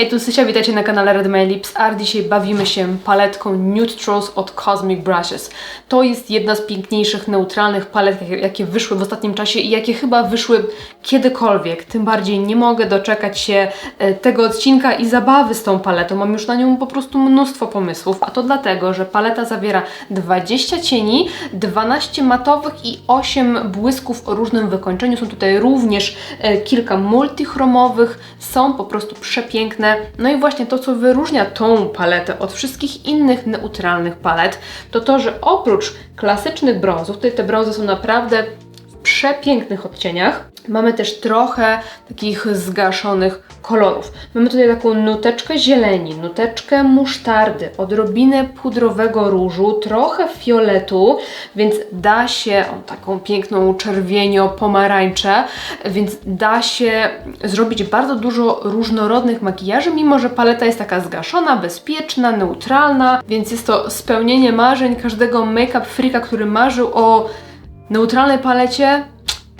Hej, tu Sysia, witajcie na kanale Red My Lips Art. Dzisiaj bawimy się paletką Neutrals od Cosmic Brushes. To jest jedna z piękniejszych, neutralnych palet, jakie, jakie wyszły w ostatnim czasie i jakie chyba wyszły kiedykolwiek. Tym bardziej nie mogę doczekać się e, tego odcinka i zabawy z tą paletą. Mam już na nią po prostu mnóstwo pomysłów, a to dlatego, że paleta zawiera 20 cieni, 12 matowych i 8 błysków o różnym wykończeniu. Są tutaj również e, kilka multichromowych, są po prostu przepiękne. No i właśnie to, co wyróżnia tą paletę od wszystkich innych neutralnych palet, to to, że oprócz klasycznych brązów, tutaj te brązy są naprawdę przepięknych odcieniach, mamy też trochę takich zgaszonych kolorów. Mamy tutaj taką nuteczkę zieleni, nuteczkę musztardy, odrobinę pudrowego różu, trochę fioletu, więc da się, o, taką piękną czerwienio-pomarańczę, więc da się zrobić bardzo dużo różnorodnych makijaży, mimo że paleta jest taka zgaszona, bezpieczna, neutralna, więc jest to spełnienie marzeń każdego make-up freaka, który marzył o neutralnej palecie,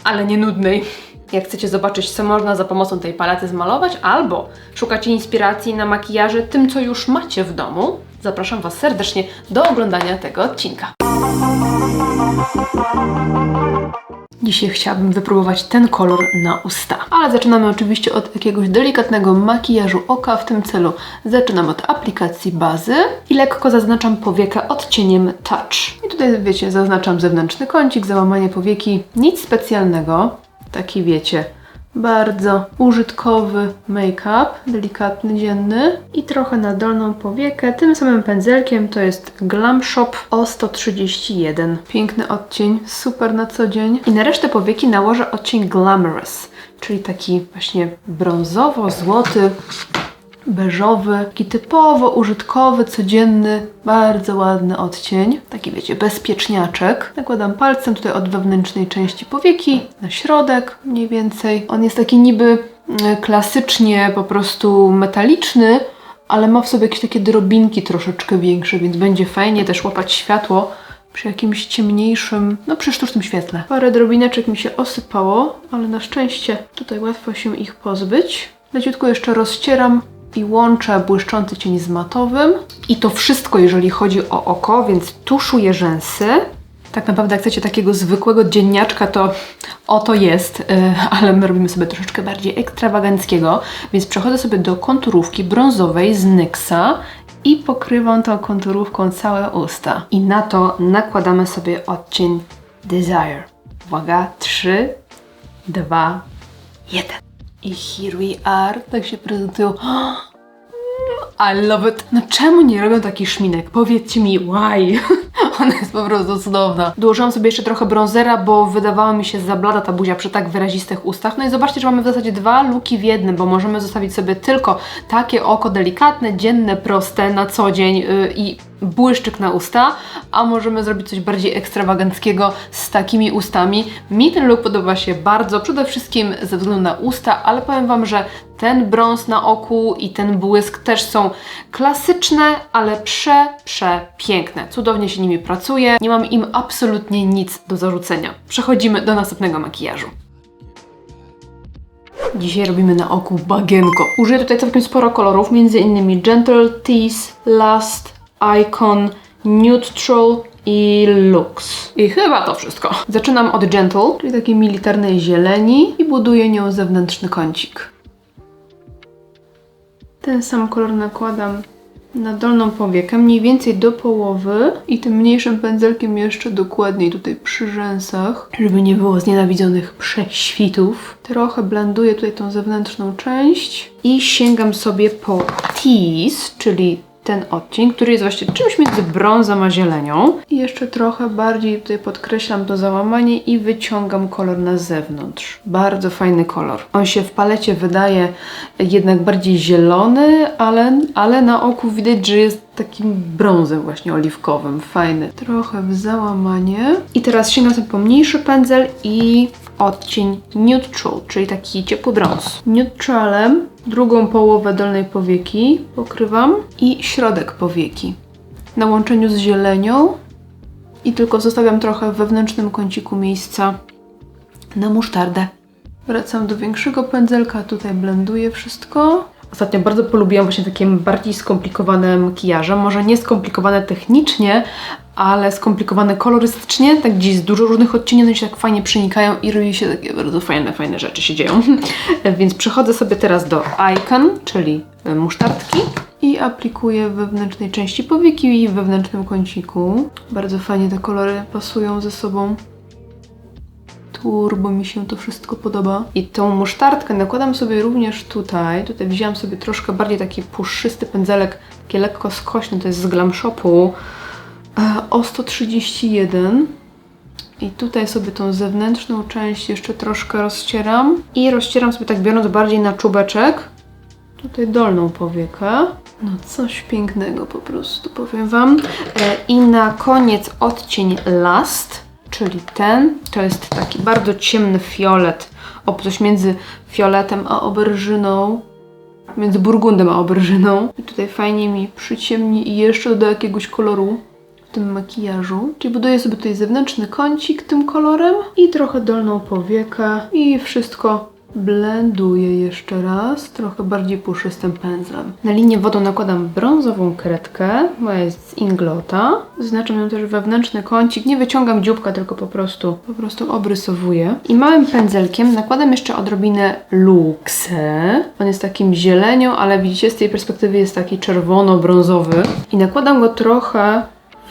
ale nie nudnej. Jak chcecie zobaczyć, co można za pomocą tej palety zmalować, albo szukacie inspiracji na makijaże tym, co już macie w domu, zapraszam Was serdecznie do oglądania tego odcinka. Dzisiaj chciałabym wypróbować ten kolor na usta. Ale zaczynamy oczywiście od jakiegoś delikatnego makijażu oka. W tym celu zaczynam od aplikacji bazy i lekko zaznaczam powiekę odcieniem Touch. I tutaj, wiecie, zaznaczam zewnętrzny kącik, załamanie powieki. Nic specjalnego. Taki, wiecie, bardzo użytkowy make-up, delikatny, dzienny i trochę na dolną powiekę. Tym samym pędzelkiem to jest Glam Shop O131. Piękny odcień, super na co dzień. I na resztę powieki nałożę odcień Glamorous, czyli taki właśnie brązowo-złoty, beżowy, taki typowo użytkowy, codzienny, bardzo ładny odcień. Taki wiecie, bezpieczniaczek. Nakładam palcem tutaj od wewnętrznej części powieki na środek mniej więcej. On jest taki niby mm, klasycznie po prostu metaliczny, ale ma w sobie jakieś takie drobinki troszeczkę większe, więc będzie fajnie też łapać światło przy jakimś ciemniejszym, no przy sztucznym świetle. Parę drobineczek mi się osypało, ale na szczęście tutaj łatwo się ich pozbyć. Leciutko jeszcze rozcieram i łączę błyszczący cień z matowym. I to wszystko, jeżeli chodzi o oko, więc tuszuję rzęsy. Tak naprawdę, jak chcecie takiego zwykłego dzienniaczka, to oto jest, yy, ale my robimy sobie troszeczkę bardziej ekstrawaganckiego, więc przechodzę sobie do konturówki brązowej z NYXa i pokrywam tą konturówką całe usta. I na to nakładamy sobie odcień Desire. Uwaga, 3, 2, 1. I here we are. Tak się prezentują. I love it. No czemu nie robią takich szminek? Powiedzcie mi, why? Ona jest po prostu cudowna. Dołożyłam sobie jeszcze trochę bronzera, bo wydawała mi się za blada ta buzia przy tak wyrazistych ustach. No i zobaczcie, że mamy w zasadzie dwa luki w jednym, bo możemy zostawić sobie tylko takie oko delikatne, dzienne, proste, na co dzień yy, i błyszczyk na usta, a możemy zrobić coś bardziej ekstrawaganckiego z takimi ustami. Mi ten look podoba się bardzo, przede wszystkim ze względu na usta, ale powiem Wam, że ten brąz na oku i ten błysk też są klasyczne, ale prze, prze piękne. Cudownie się nimi pracuje, nie mam im absolutnie nic do zarzucenia. Przechodzimy do następnego makijażu. Dzisiaj robimy na oku bagienko. Użyję tutaj całkiem sporo kolorów, między innymi Gentle Tease, Last, Icon, Neutral i Lux. I chyba to wszystko. Zaczynam od Gentle, czyli takiej militarnej zieleni i buduję nią zewnętrzny kącik. Ten sam kolor nakładam na dolną powiekę, mniej więcej do połowy i tym mniejszym pędzelkiem jeszcze dokładniej tutaj przy rzęsach, żeby nie było znienawidzonych prześwitów. Trochę blenduję tutaj tą zewnętrzną część i sięgam sobie po Tease, czyli ten odcień, który jest właśnie czymś między brązem a zielenią. I jeszcze trochę bardziej tutaj podkreślam to załamanie i wyciągam kolor na zewnątrz. Bardzo fajny kolor. On się w palecie wydaje jednak bardziej zielony, ale, ale na oku widać, że jest takim brązem właśnie oliwkowym. Fajny. Trochę w załamanie. I teraz sięgam sobie po mniejszy pędzel i odcień Neutral, czyli taki ciepły brąz. Neutralem drugą połowę dolnej powieki pokrywam i środek powieki. Na łączeniu z zielenią i tylko zostawiam trochę w wewnętrznym kąciku miejsca na musztardę. Wracam do większego pędzelka, tutaj blenduję wszystko. Ostatnio bardzo polubiłam właśnie takie bardziej skomplikowane makijaże. Może nie skomplikowane technicznie, ale skomplikowane kolorystycznie. Tak gdzieś z dużo różnych odcieni, one się tak fajnie przenikają i robi się takie bardzo fajne, fajne rzeczy się dzieją. Więc przechodzę sobie teraz do Icon, czyli musztardki i aplikuję w wewnętrznej części powieki i w wewnętrznym kąciku. Bardzo fajnie te kolory pasują ze sobą. Turbo mi się to wszystko podoba. I tą musztardkę nakładam sobie również tutaj. Tutaj wzięłam sobie troszkę bardziej taki puszysty pędzelek, taki lekko skośny, to jest z Glam Shopu e, o 131. I tutaj sobie tą zewnętrzną część jeszcze troszkę rozcieram. I rozcieram sobie tak biorąc bardziej na czubeczek. Tutaj dolną powiekę. No coś pięknego po prostu, powiem Wam. E, I na koniec odcień Last, czyli ten. To jest taki bardzo ciemny fiolet. O, coś między fioletem a oberżyną. Między burgundem a oberżyną. I tutaj fajnie mi przyciemni i jeszcze do jakiegoś koloru tym makijażu. Czyli buduję sobie tutaj zewnętrzny kącik tym kolorem i trochę dolną powiekę i wszystko blenduję jeszcze raz, trochę bardziej puszystym pędzlem. Na linię wodą nakładam brązową kredkę, moja jest z Inglota. Zaznaczam ją też wewnętrzny kącik, nie wyciągam dzióbka, tylko po prostu, po prostu obrysowuję. I małym pędzelkiem nakładam jeszcze odrobinę Luxe. On jest takim zielenią, ale widzicie, z tej perspektywy jest taki czerwono-brązowy. I nakładam go trochę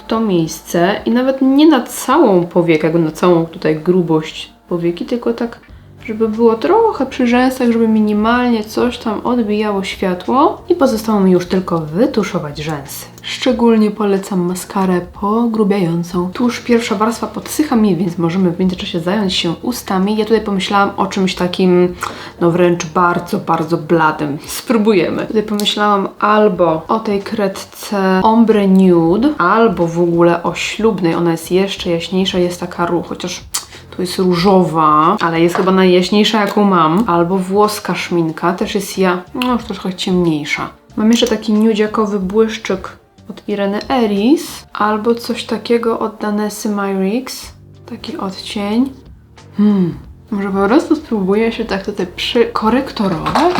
to miejsce i nawet nie na całą powiekę, na całą tutaj grubość powieki, tylko tak żeby było trochę przy rzęsach, żeby minimalnie coś tam odbijało światło i pozostało mi już tylko wytuszować rzęsy. Szczególnie polecam maskarę pogrubiającą. Tuż pierwsza warstwa podsycha mi, więc możemy w międzyczasie zająć się ustami. Ja tutaj pomyślałam o czymś takim, no wręcz bardzo, bardzo bladym. Spróbujemy. Tutaj pomyślałam albo o tej kredce Ombre Nude, albo w ogóle o ślubnej. Ona jest jeszcze jaśniejsza, jest taka ruch, chociaż jest różowa, ale jest chyba najjaśniejsza jaką mam. Albo włoska szminka, też jest ja, no już troszkę ciemniejsza. Mam jeszcze taki nudziakowy błyszczyk od Ireny Eris, albo coś takiego od Danessy Myrix. Taki odcień. Hmm, może po prostu spróbuję się tak tutaj przykorektorować?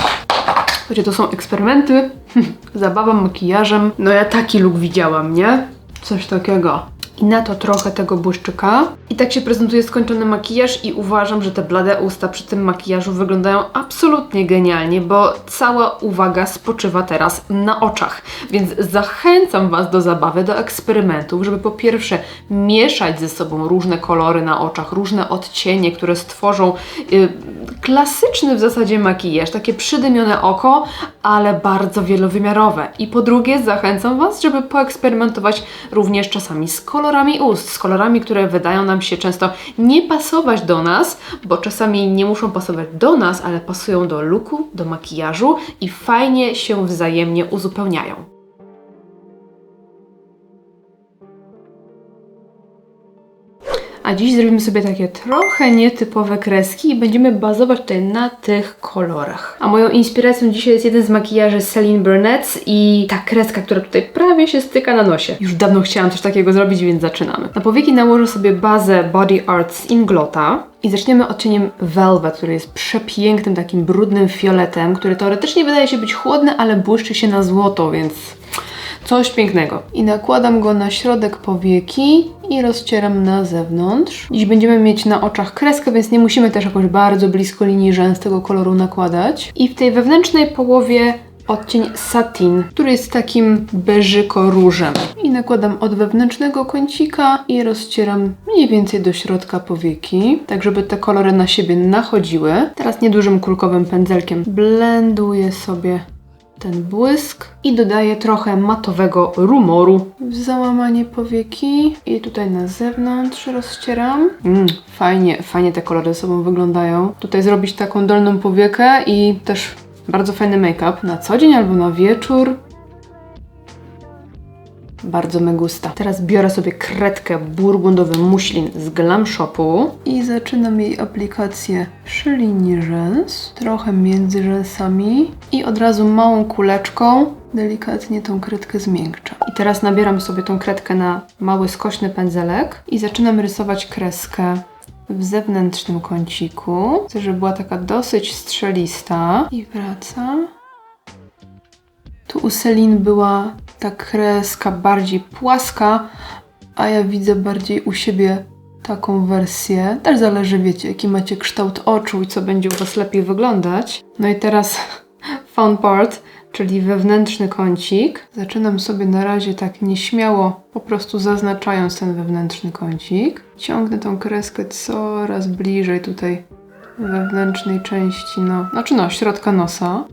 Wiecie, to są eksperymenty, zabawa makijażem. No ja taki look widziałam, nie? Coś takiego i na to trochę tego błyszczyka. I tak się prezentuje skończony makijaż i uważam, że te blade usta przy tym makijażu wyglądają absolutnie genialnie, bo cała uwaga spoczywa teraz na oczach. Więc zachęcam Was do zabawy, do eksperymentów, żeby po pierwsze mieszać ze sobą różne kolory na oczach, różne odcienie, które stworzą yy, klasyczny w zasadzie makijaż, takie przydymione oko, ale bardzo wielowymiarowe. I po drugie zachęcam Was, żeby poeksperymentować również czasami z kolorami kolorami ust, z kolorami, które wydają nam się często nie pasować do nas, bo czasami nie muszą pasować do nas, ale pasują do looku, do makijażu i fajnie się wzajemnie uzupełniają. A dziś zrobimy sobie takie trochę nietypowe kreski i będziemy bazować tutaj na tych kolorach. A moją inspiracją dzisiaj jest jeden z makijaży Celine Burnett i ta kreska, która tutaj prawie się styka na nosie. Już dawno chciałam coś takiego zrobić, więc zaczynamy. Na powieki nałożę sobie bazę Body Arts Inglota. I zaczniemy odcieniem Velvet, który jest przepięknym, takim brudnym fioletem, który teoretycznie wydaje się być chłodny, ale błyszczy się na złoto, więc Coś pięknego. I nakładam go na środek powieki i rozcieram na zewnątrz. Dziś będziemy mieć na oczach kreskę, więc nie musimy też jakoś bardzo blisko linii rzęs tego koloru nakładać. I w tej wewnętrznej połowie odcień satin, który jest takim beżyko-różem. I nakładam od wewnętrznego kącika i rozcieram mniej więcej do środka powieki, tak żeby te kolory na siebie nachodziły. Teraz niedużym kulkowym pędzelkiem blenduję sobie ten błysk i dodaję trochę matowego rumoru załamanie powieki i tutaj na zewnątrz rozcieram. Mm, fajnie, fajnie te kolory ze sobą wyglądają. Tutaj zrobić taką dolną powiekę i też bardzo fajny make-up na co dzień albo na wieczór. Bardzo me gusta. Teraz biorę sobie kredkę burgundowy muślin z Glam Shopu i zaczynam jej aplikację przy linii rzęs, trochę między rzęsami i od razu małą kuleczką delikatnie tą kredkę zmiękczam. I teraz nabieram sobie tą kredkę na mały, skośny pędzelek i zaczynam rysować kreskę w zewnętrznym kąciku. Chcę, żeby była taka dosyć strzelista. I wracam. u Celine była ta kreska bardziej płaska, a ja widzę bardziej u siebie taką wersję. Też zależy, wiecie, jaki macie kształt oczu i co będzie u Was lepiej wyglądać. No i teraz fun part, czyli wewnętrzny kącik. Zaczynam sobie na razie tak nieśmiało, po prostu zaznaczając ten wewnętrzny kącik. Ciągnę tą kreskę coraz bliżej tutaj wewnętrznej części, no, znaczy no, środka nosa.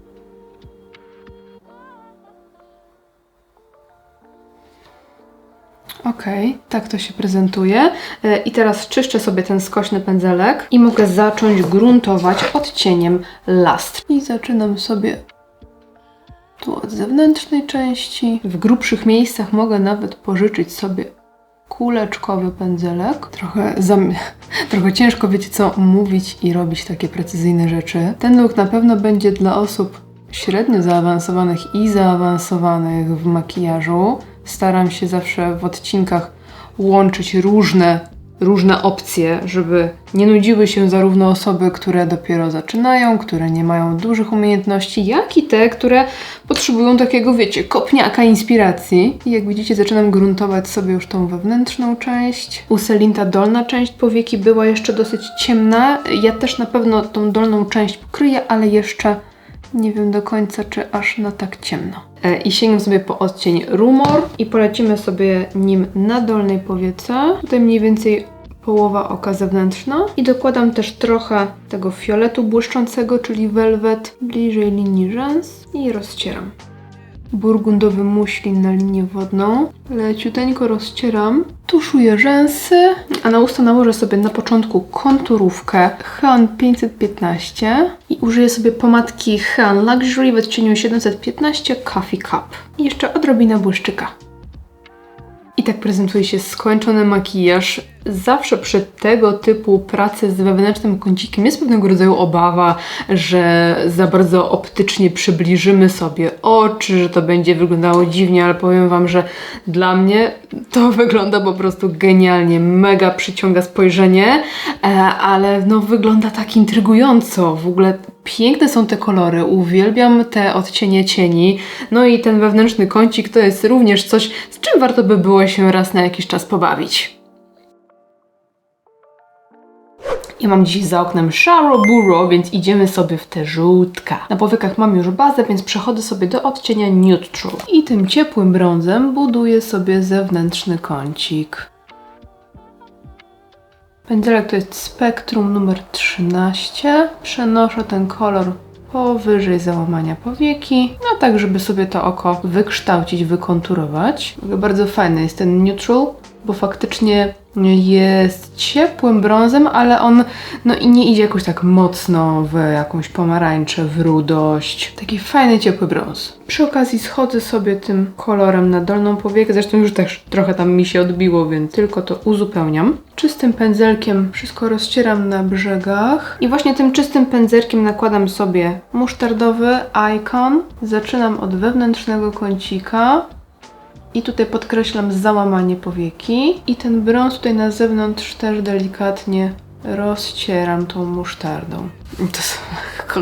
Okej, tak to się prezentuje. E, I teraz czyszczę sobie ten skośny pędzelek i mogę zacząć gruntować odcieniem last. I zaczynam sobie tu od zewnętrznej części. W grubszych miejscach mogę nawet pożyczyć sobie kuleczkowy pędzelek. Trochę, zam... Trochę ciężko, wiecie co, mówić i robić takie precyzyjne rzeczy. Ten look na pewno będzie dla osób średnio zaawansowanych i zaawansowanych w makijażu. Staram się zawsze w odcinkach łączyć różne, różne opcje, żeby nie nudziły się zarówno osoby, które dopiero zaczynają, które nie mają dużych umiejętności, jak i te, które potrzebują takiego, wiecie, kopniaka inspiracji. I jak widzicie, zaczynam gruntować sobie już tą wewnętrzną część. U Celine ta dolna część powieki była jeszcze dosyć ciemna. Ja też na pewno tą dolną część pokryję, ale jeszcze nie wiem do końca, czy aż na tak ciemno. E, I sięgam sobie po odcień Rumor i polecimy sobie nim na dolnej powiece. Tutaj mniej więcej połowa oka zewnętrzna. I dokładam też trochę tego fioletu błyszczącego, czyli velvet, bliżej linii rzęs i rozcieram. Burgundowy muślin na linię wodną. Leciuteńko rozcieram. Tuszuję rzęsy, a na usta nałożę sobie na początku konturówkę Han 515 i użyję sobie pomadki Han Luxury w odcieniu 715 Coffee Cup. I jeszcze odrobina błyszczyka. I tak prezentuje się skończony makijaż. Zawsze przy tego typu pracy z wewnętrznym kącikiem jest pewnego rodzaju obawa, że za bardzo optycznie przybliżymy sobie oczy, że to będzie wyglądało dziwnie, ale powiem Wam, że dla mnie to wygląda po prostu genialnie, mega przyciąga spojrzenie, e, ale no wygląda tak intrygująco. W ogóle piękne są te kolory, uwielbiam te odcienie cieni, no i ten wewnętrzny kącik to jest również coś, z czym warto by było się raz na jakiś czas pobawić. Ja mam dziś za oknem szaro buro, więc idziemy sobie w te żółtka. Na powiekach mam już bazę, więc przechodzę sobie do odcienia neutral. I tym ciepłym brązem buduję sobie zewnętrzny kącik. Pędzelek to jest spektrum numer 13. Przenoszę ten kolor powyżej załamania powieki, no tak, żeby sobie to oko wykształcić, wykonturować. Bardzo fajny jest ten neutral, bo faktycznie jest ciepłym brązem, ale on no i nie idzie jakoś tak mocno w jakąś pomarańczę, w rudość. Taki fajny, ciepły brąz. Przy okazji schodzę sobie tym kolorem na dolną powiekę, zresztą już też trochę tam mi się odbiło, więc tylko to uzupełniam. Czystym pędzelkiem wszystko rozcieram na brzegach i właśnie tym czystym pędzelkiem nakładam sobie musztardowy Icon. Zaczynam od wewnętrznego kącika, i tutaj podkreślam załamanie powieki. I ten brąz tutaj na zewnątrz też delikatnie rozcieram tą musztardą. To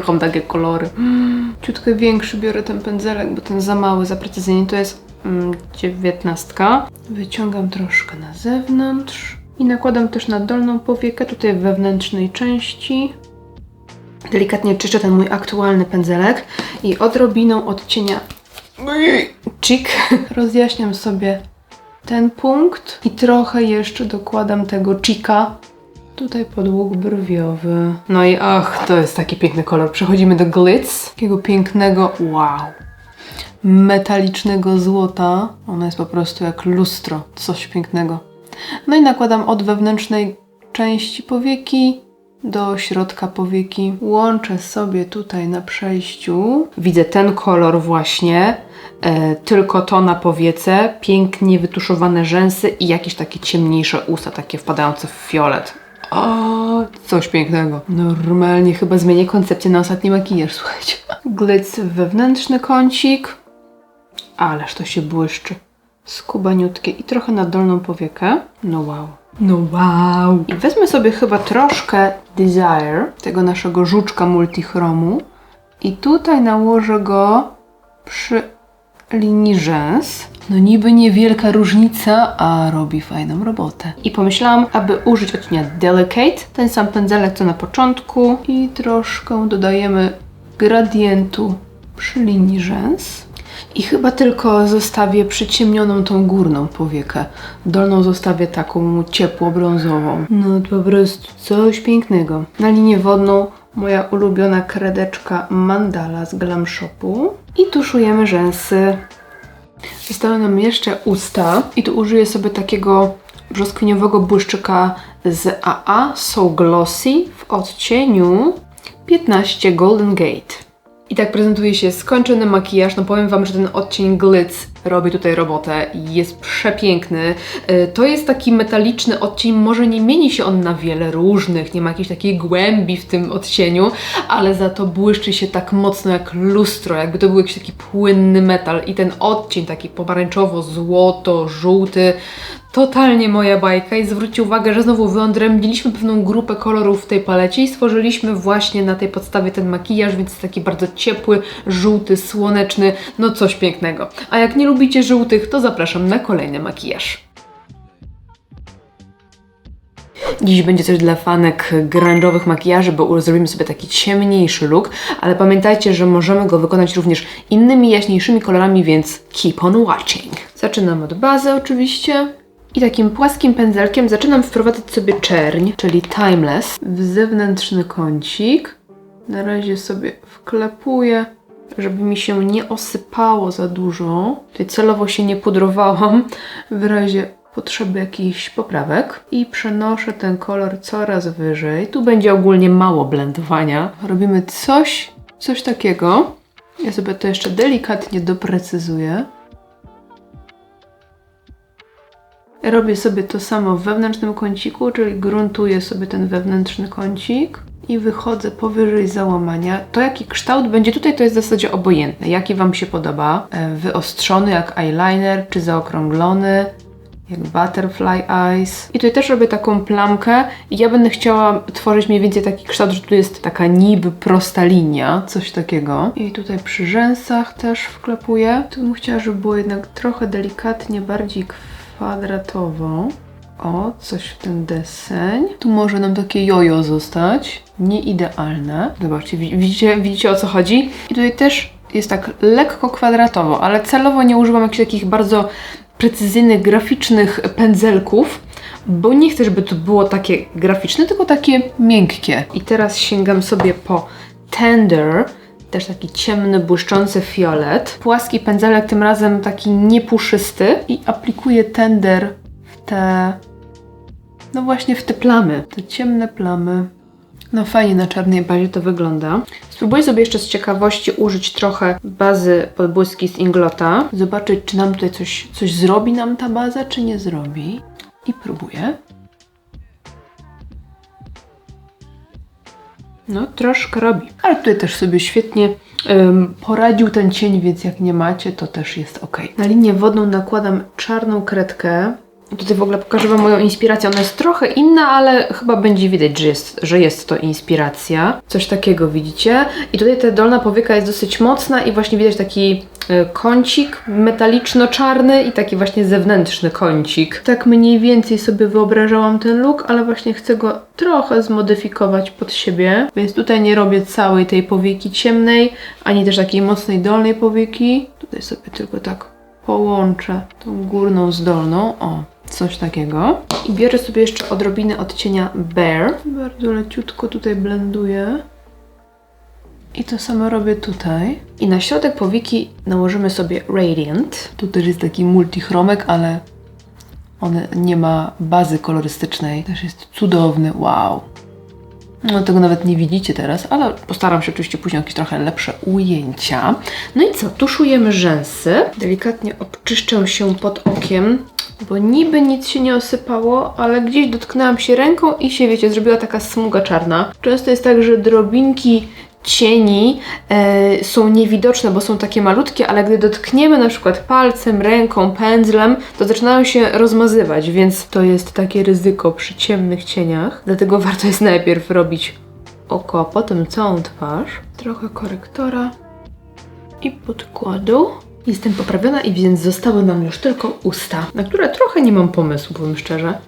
są, takie kolory. Ciutkę większy biorę ten pędzelek, bo ten za mały, za precyzyjnie to jest mm, dziewiętnastka. Wyciągam troszkę na zewnątrz. I nakładam też na dolną powiekę, tutaj wewnętrznej części. Delikatnie czyszczę ten mój aktualny pędzelek i odrobiną odcienia Chick. Rozjaśniam sobie ten punkt i trochę jeszcze dokładam tego chika tutaj pod łuk brwiowy. No i ach, to jest taki piękny kolor. Przechodzimy do glitz, takiego pięknego, wow, metalicznego złota. Ono jest po prostu jak lustro, coś pięknego. No i nakładam od wewnętrznej części powieki do środka powieki. Łączę sobie tutaj na przejściu. Widzę ten kolor właśnie, e, tylko to na powiece, pięknie wytuszowane rzęsy i jakieś takie ciemniejsze usta, takie wpadające w fiolet. O, coś pięknego. Normalnie chyba zmienię koncepcję na ostatni makijaż, słuchajcie. Glitz wewnętrzny kącik. Ależ to się błyszczy. Skubaniutkie i trochę na dolną powiekę. No wow. No wow. I wezmę sobie chyba troszkę Desire, tego naszego żuczka multichromu i tutaj nałożę go przy linii rzęs. No niby niewielka różnica, a robi fajną robotę. I pomyślałam, aby użyć odcienia Delicate, ten sam pędzelek co na początku i troszkę dodajemy gradientu przy linii rzęs. I chyba tylko zostawię przyciemnioną tą górną powiekę. Dolną zostawię taką ciepło-brązową. No to po prostu coś pięknego. Na linię wodną moja ulubiona kredeczka Mandala z Glam Shopu. I tuszujemy rzęsy. Zostały nam jeszcze usta i tu użyję sobie takiego brzoskwiniowego błyszczyka z AA So Glossy w odcieniu 15 Golden Gate. I tak prezentuje się skończony makijaż. No powiem Wam, że ten odcień Glitz robi tutaj robotę i jest przepiękny. Y, To jest taki metaliczny odcień, może nie mieni się on na wiele różnych, nie ma jakiejś takiej głębi w tym odcieniu, ale za to błyszczy się tak mocno jak lustro, jakby to był jakiś taki płynny metal i ten odcień taki pomarańczowo-złoto-żółty Totalnie moja bajka i zwróćcie uwagę, że znowu wyodrębniliśmy pewną grupę kolorów w tej palecie i stworzyliśmy właśnie na tej podstawie ten makijaż, więc taki bardzo ciepły, żółty, słoneczny, no coś pięknego. A jak nie lubicie żółtych, to zapraszam na kolejny makijaż. Dziś będzie coś dla fanek grunge'owych makijaży, bo zrobimy sobie taki ciemniejszy look, ale pamiętajcie, że możemy go wykonać również innymi jaśniejszymi kolorami, więc keep on watching. Zaczynam od bazy oczywiście. I takim płaskim pędzelkiem zaczynam wprowadzać sobie czerń, czyli timeless, w zewnętrzny kącik. Na razie sobie wklepuję, żeby mi się nie osypało za dużo. Tutaj celowo się nie pudrowałam w razie potrzeby jakichś poprawek. I przenoszę ten kolor coraz wyżej. Tu będzie ogólnie mało blendowania. Robimy coś, coś takiego. Ja sobie to jeszcze delikatnie doprecyzuję. Robię sobie to samo w wewnętrznym kąciku, czyli gruntuję sobie ten wewnętrzny kącik i wychodzę powyżej załamania. To jaki kształt będzie tutaj, to jest w zasadzie obojętne. Jaki Wam się podoba? E, Wyostrzony jak eyeliner, czy zaokrąglony? Jak butterfly eyes. I tutaj też robię taką plamkę i ja będę chciała tworzyć mniej więcej taki kształt, że tu jest taka niby prosta linia, coś takiego. I tutaj przy rzęsach też wklepuję. Tu bym chciała, żeby było jednak trochę delikatnie bardziej kwadratowo. O, coś w ten deseń. Tu może nam takie jojo zostać. Nie idealne. Zobaczcie, wi- widzicie, widzicie o co chodzi? I tutaj też jest tak lekko kwadratowo, ale celowo nie używam jakichś takich bardzo precyzyjnych, graficznych pędzelków, bo nie chcę, żeby to było takie graficzne, tylko takie miękkie. I teraz sięgam sobie po Tender, też taki ciemny, błyszczący fiolet. Płaski pędzelek, tym razem taki niepuszysty i aplikuję Tender te, no właśnie w te plamy, te ciemne plamy. No fajnie na czarnej bazie to wygląda. Spróbuję sobie jeszcze z ciekawości użyć trochę bazy podbłyski z Inglota. Zobaczyć, czy nam tutaj coś, coś zrobi nam ta baza, czy nie zrobi. I próbuję. No, troszkę robi. Ale tutaj też sobie świetnie ym, poradził ten cień, więc jak nie macie, to też jest ok. Na linię wodną nakładam czarną kredkę. Tutaj w ogóle pokażę Wam moją inspirację. Ona jest trochę inna, ale chyba będzie widać, że jest, że jest to inspiracja. Coś takiego widzicie. I tutaj ta dolna powieka jest dosyć mocna i właśnie widać taki e, kącik metaliczno-czarny i taki właśnie zewnętrzny kącik. Tak mniej więcej sobie wyobrażałam ten look, ale właśnie chcę go trochę zmodyfikować pod siebie. Więc tutaj nie robię całej tej powieki ciemnej, ani też takiej mocnej dolnej powieki. Tutaj sobie tylko tak połączę tą górną z dolną. O, coś takiego. I biorę sobie jeszcze odrobinę odcienia Bear. Bardzo leciutko tutaj blenduję. I to samo robię tutaj. I na środek powieki nałożymy sobie Radiant. Tu też jest taki multichromek, ale on nie ma bazy kolorystycznej. Też jest cudowny, wow. No tego nawet nie widzicie teraz, ale postaram się oczywiście później jakieś trochę lepsze ujęcia. No i co? Tuszujemy rzęsy. Delikatnie obczyszczę się pod okiem, bo niby nic się nie osypało, ale gdzieś dotknęłam się ręką i się, wiecie, zrobiła taka smuga czarna. Często jest tak, że drobinki cieni e, są niewidoczne, bo są takie malutkie, ale gdy dotkniemy na przykład palcem, ręką, pędzlem, to zaczynają się rozmazywać, więc to jest takie ryzyko przy ciemnych cieniach. Dlatego warto jest najpierw robić oko, a potem całą twarz. Trochę korektora i podkładu. Jestem poprawiona i więc zostały nam już tylko usta, na które trochę nie mam pomysłu, powiem szczerze.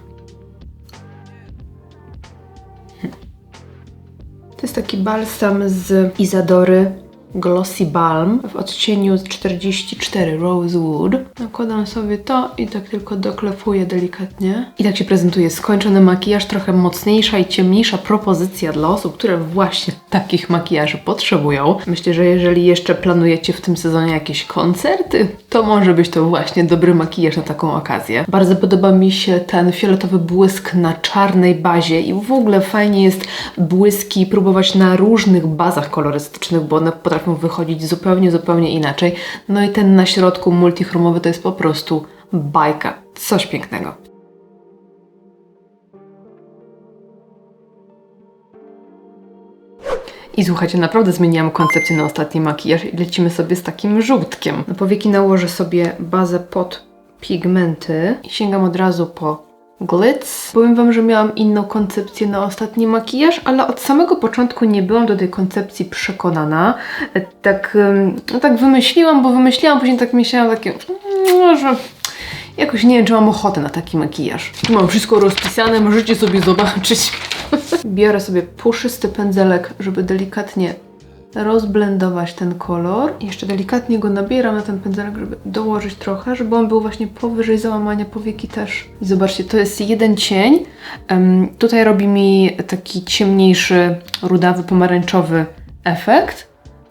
To jest taki balsam z Izadory Glossy Balm w odcieniu 44 Rosewood. Nakładam sobie to i tak tylko doklepuję delikatnie. I tak się prezentuje skończony makijaż, trochę mocniejsza i ciemniejsza propozycja dla osób, które właśnie takich makijaży potrzebują. Myślę, że jeżeli jeszcze planujecie w tym sezonie jakieś koncerty, to może być to właśnie dobry makijaż na taką okazję. Bardzo podoba mi się ten fioletowy błysk na czarnej bazie i w ogóle fajnie jest błyski próbować na różnych bazach kolorystycznych, bo one potrafią wychodzić zupełnie, zupełnie inaczej. No i ten na środku multichromowy to jest po prostu bajka. Coś pięknego. I słuchajcie, naprawdę zmieniłam koncepcję na ostatni makijaż i lecimy sobie z takim żółtkiem. Na powieki nałożę sobie bazę pod pigmenty i sięgam od razu po glitz. Powiem Wam, że miałam inną koncepcję na ostatni makijaż, ale od samego początku nie byłam do tej koncepcji przekonana. Tak, no tak wymyśliłam, bo wymyśliłam, później tak myślałam takie, mm, że jakoś nie wiem, czy mam ochotę na taki makijaż. Tu mam wszystko rozpisane, możecie sobie zobaczyć. Biorę sobie puszysty pędzelek, żeby delikatnie rozblendować ten kolor. Jeszcze delikatnie go nabieram na ten pędzelek, żeby dołożyć trochę, żeby on był właśnie powyżej załamania powieki też. I zobaczcie, to jest jeden cień. Em, tutaj robi mi taki ciemniejszy, rudawy, pomarańczowy efekt.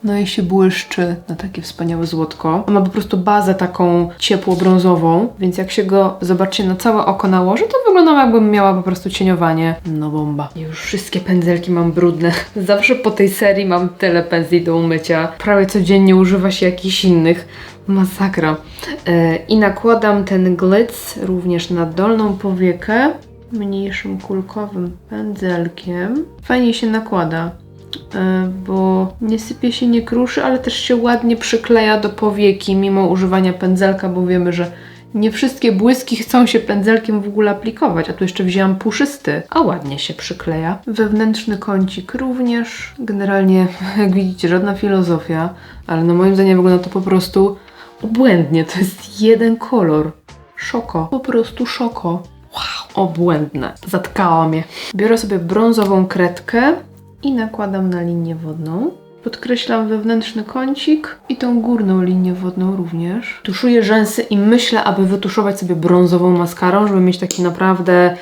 No i się błyszczy na takie wspaniałe złotko. On ma po prostu bazę taką ciepło-brązową, więc jak się go, zobaczcie, na całe oko nałoży, to wygląda jakbym miała po prostu cieniowanie. No bomba. Już wszystkie pędzelki mam brudne. Zawsze po tej serii mam tyle pędzli do umycia. Prawie codziennie używa się jakichś innych. Masakra. E, I nakładam ten glitz również na dolną powiekę mniejszym kulkowym pędzelkiem. Fajnie się nakłada. E, bo nie sypie się, nie kruszy, ale też się ładnie przykleja do powieki mimo używania pędzelka, bo wiemy, że nie wszystkie błyski chcą się pędzelkiem w ogóle aplikować, a tu jeszcze wzięłam puszysty, a ładnie się przykleja. Wewnętrzny kącik również. Generalnie, jak widzicie, żadna filozofia, ale no moim zdaniem wygląda to po prostu obłędnie. To jest jeden kolor. Szoko. Po prostu szoko. Wow, obłędne. Zatkała mnie. Biorę sobie brązową kredkę i nakładam na linię wodną. Podkreślam wewnętrzny kącik i tą górną linię wodną również. Tuszuję rzęsy i myślę, aby wytuszować sobie brązową maskarą, żeby mieć taki naprawdę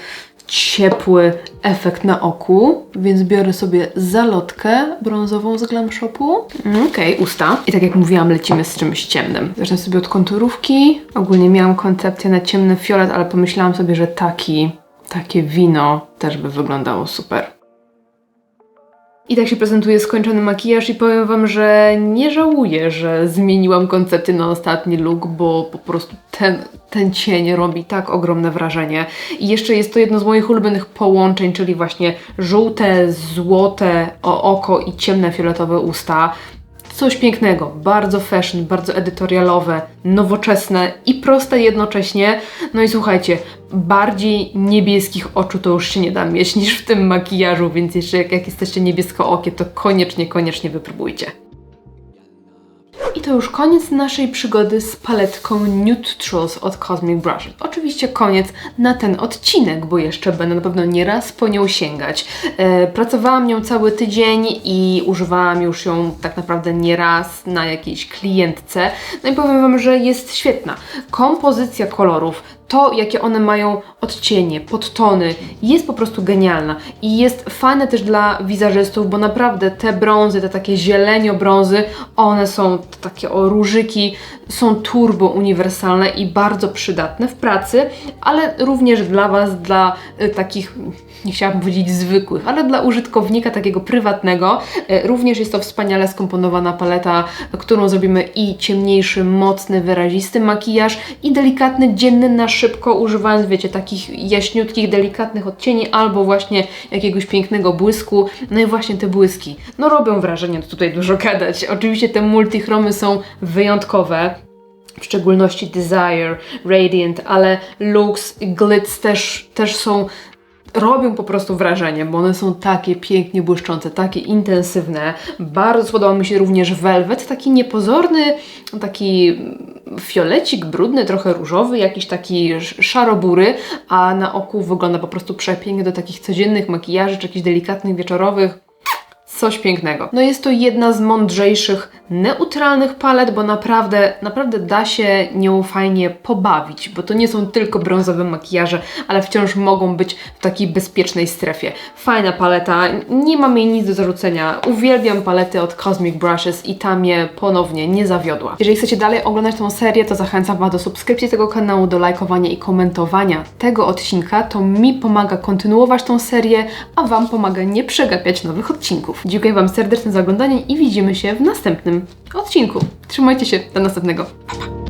ciepły efekt na oku, więc biorę sobie zalotkę brązową z Glam Shopu. Mm, Okej, usta. I tak jak mówiłam, lecimy z czymś ciemnym. Zacznę sobie od konturówki. Ogólnie miałam koncepcję na ciemny fiolet, ale pomyślałam sobie, że taki, takie wino też by wyglądało super. I tak się prezentuje skończony makijaż i powiem Wam, że nie żałuję, że zmieniłam koncepcję na ostatni look, bo po prostu ten, ten cień robi tak ogromne wrażenie. I jeszcze jest to jedno z moich ulubionych połączeń, czyli właśnie żółte, złote oko i ciemne fioletowe usta. Coś pięknego, bardzo fashion, bardzo edytorialowe, nowoczesne i proste jednocześnie. No i słuchajcie, bardziej niebieskich oczu to już się nie da mieć niż w tym makijażu, więc jeszcze jak, jak jesteście niebieskookie, to koniecznie, koniecznie wypróbujcie. I to już koniec naszej przygody z paletką Neutrals od Cosmic Brush. Oczywiście koniec na ten odcinek, bo jeszcze będę na pewno nie raz po nią sięgać. E, pracowałam nią cały tydzień i używałam już ją tak naprawdę nie raz na jakiejś klientce. No i powiem Wam, że jest świetna. Kompozycja kolorów, to, jakie one mają odcienie, podtony, jest po prostu genialna i jest fajne też dla wizerzystów, bo naprawdę te brązy, te takie zielenio-brązy, one są takie o różyki, są turbo uniwersalne i bardzo przydatne w pracy, ale również dla Was, dla y, takich, nie chciałabym powiedzieć zwykłych, ale dla użytkownika takiego prywatnego. Y, również jest to wspaniale skomponowana paleta, którą zrobimy i ciemniejszy, mocny, wyrazisty makijaż i delikatny, dzienny na szybko, używając, wiecie, takich jaśniutkich, delikatnych odcieni albo właśnie jakiegoś pięknego błysku. No i właśnie te błyski, no robią wrażenie, to tutaj dużo gadać. Oczywiście te multichromy są wyjątkowe, w szczególności Desire, Radiant, ale Lux Glitz też, też są robią po prostu wrażenie, bo one są takie pięknie błyszczące, takie intensywne. Bardzo podoba mi się również velvet, taki niepozorny, taki fiolecik brudny, trochę różowy, jakiś taki sz- szarobury, a na oku wygląda po prostu przepięknie do takich codziennych makijaży, czy jakichś delikatnych wieczorowych. Coś pięknego. No jest to jedna z mądrzejszych, neutralnych palet, bo naprawdę, naprawdę da się nią fajnie pobawić, bo to nie są tylko brązowe makijaże, ale wciąż mogą być w takiej bezpiecznej strefie. Fajna paleta, nie mam jej nic do zarzucenia. Uwielbiam palety od Cosmic Brushes i ta mnie ponownie nie zawiodła. Jeżeli chcecie dalej oglądać tą serię, to zachęcam Was do subskrypcji tego kanału, do lajkowania i komentowania tego odcinka. To mi pomaga kontynuować tą serię, a Wam pomaga nie przegapiać nowych odcinków. Dziękuję Wam serdecznie za oglądanie i widzimy się w następnym odcinku. Trzymajcie się, do następnego. Pa, pa.